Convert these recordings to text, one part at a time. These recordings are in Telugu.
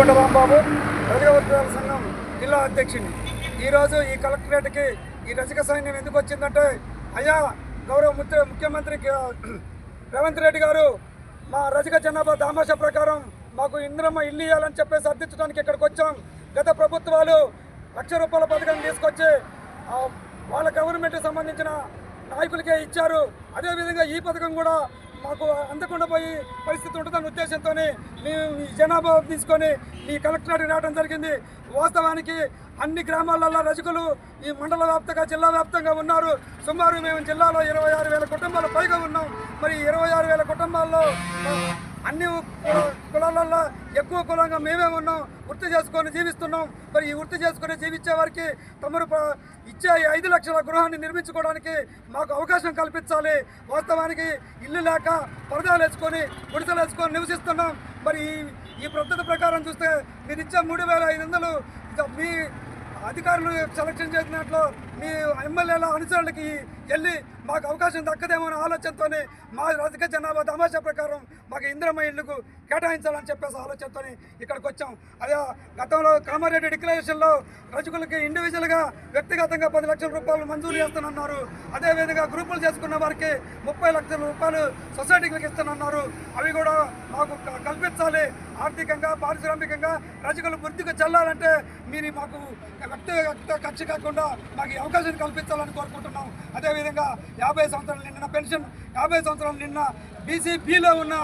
కొండ రాంబాబు రజకవర్గాల సంఘం జిల్లా అధ్యక్షుని. ఈరోజు ఈ కలెక్టరేట్కి ఈ రజక సైన్యం ఎందుకు వచ్చిందంటే అయ్యా గౌరవ ముఖ్యమంత్రి రేవంత్ రెడ్డి గారు మా రజక జనాభా దామాషా ప్రకారం మాకు ఇంద్రమ్మ ఇల్లు ఇవ్వాలని చెప్పేసి అర్థించడానికి ఇక్కడికి వచ్చాం. గత ప్రభుత్వాలు లక్ష రూపాయల పథకం తీసుకొచ్చి వాళ్ళ గవర్నమెంట్కి సంబంధించిన నాయకులకే ఇచ్చారు. అదేవిధంగా ఈ పథకం కూడా మాకు అందకుండా పోయి పరిస్థితి ఉంటుందన్న ఉద్దేశంతో మేము ఈ జనాభా తీసుకొని ఈ కలెక్టరేట్ రావడం జరిగింది. వాస్తవానికి అన్ని గ్రామాలలో రజకులు ఈ మండల వ్యాప్తంగా జిల్లా వ్యాప్తంగా ఉన్నారు. సుమారు మేము జిల్లాలో ఇరవై ఆరు వేల కుటుంబాలు పైగా ఉన్నాం. మరి ఇరవై ఆరు వేల కుటుంబాల్లో అన్ని కుల- కులాలలో ఎక్కువ కులంగా మేమే ఉన్నాం వృత్తి చేసుకొని జీవిస్తున్నాం. మరి ఈ వృత్తి చేసుకొని జీవించే వారికి తమరు ఇచ్చే ఈ ఐదు లక్షల గృహాన్ని నిర్మించుకోవడానికి మాకు అవకాశం కల్పించాలి. వాస్తవానికి ఇల్లు లేక పరదాలు వేసుకొని గుడిసెలు వేసుకొని నివసిస్తున్నాం. మరి ఈ ఈ పద్ధతి ప్రకారం చూస్తే మీరు ఇచ్చే మూడు వేల ఐదు వందలు మీ అధికారులు సెలక్షన్ చేసినట్లు మీ ఎమ్మెల్యేల అనుసరణకి వెళ్ళి మాకు అవకాశం దక్కదేమో అనే ఆలోచనతోనే మా రాజకీయ జనాభా తమాషా ప్రకారం మాకు ఇంద్రమ్మ ఇళ్ళకు కేటాయించాలని చెప్పేసి ఆలోచనతోనే ఇక్కడికి వచ్చాం. అదే గతంలో కామారెడ్డి డిక్లరేషన్లో రజకులకి ఇండివిజువల్గా వ్యక్తిగతంగా పది లక్షల రూపాయలు మంజూరు చేస్తున్నారు అదేవిధంగా గ్రూపులు చేసుకున్న వారికి ముప్పై లక్షల రూపాయలు సొసైటీలకు ఇస్తున్నారు అవి కూడా మాకు క- కల్పించాలి. ఆర్థికంగా పారిశ్రామికంగా రజకులు వృద్ధికి చెల్లాలంటే మీరు మాకు వ్యక్తిగత ఖర్చు కాకుండా మాకు అవకాశం కల్పించాలని కోరుకుంటున్నాం. అదేవిధంగా యాభై సంవత్సరాలు నిండిన పెన్షన్ యాభై సంవత్సరాలు నిన్న బీసీపీలో ఉన్న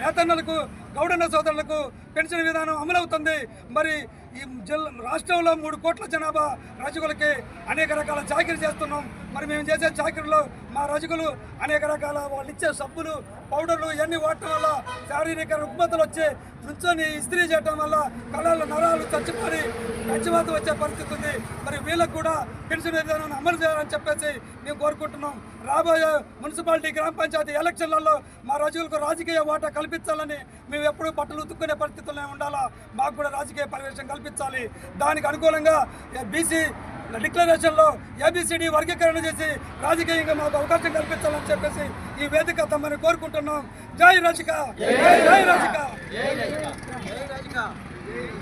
నేతన్నలకు గౌడన్న సోదరులకు పెన్షన్ విధానం అమలవుతుంది. మరి ఈ జిల్లా రాష్ట్రంలో మూడు కోట్ల జనాభా రజకులకి అనేక రకాల చాకరీ చేస్తున్నాం. మరి మేము చేసే చాకరీలో మా రజకులు అనేక రకాల వాళ్ళు ఇచ్చే సబ్బులు పౌడర్లు ఇవన్నీ వాడటం వల్ల శారీరక రుగ్మతలు వచ్చే నుంచొని ఇస్త్రీ చేయటం వల్ల కళలు నరాలు చచ్చిపోయి పచ్చివాత వచ్చే పరిస్థితి ఉంది. మరి వీళ్ళకు కూడా పెన్షన్ విధానాన్ని అమలు చేయాలని చెప్పేసి మేము కోరుకుంటున్నాం. రాబోయే మున్సిపాలిటీ గ్రామ పంచాయతీ ఎలక్షన్లలో మా రజులకు రాజకీయ వాటా కల్పించాలని మేము ఎప్పుడూ బట్టలు ఉతుక్కునే పరిస్థితుల్లో ఉండాలా? మాకు కూడా రాజకీయ పరివేశం కల్పించాలి. దానికి అనుకూలంగా బీసీ డిక్లరేషన్లో ఏబిసిడి వర్గీకరణ చేసి రాజకీయంగా మాకు అవకాశం కల్పించాలని చెప్పేసి ఈ వేదిక తమని కోరుకుంటున్నాం. జై రజిక జై రజిక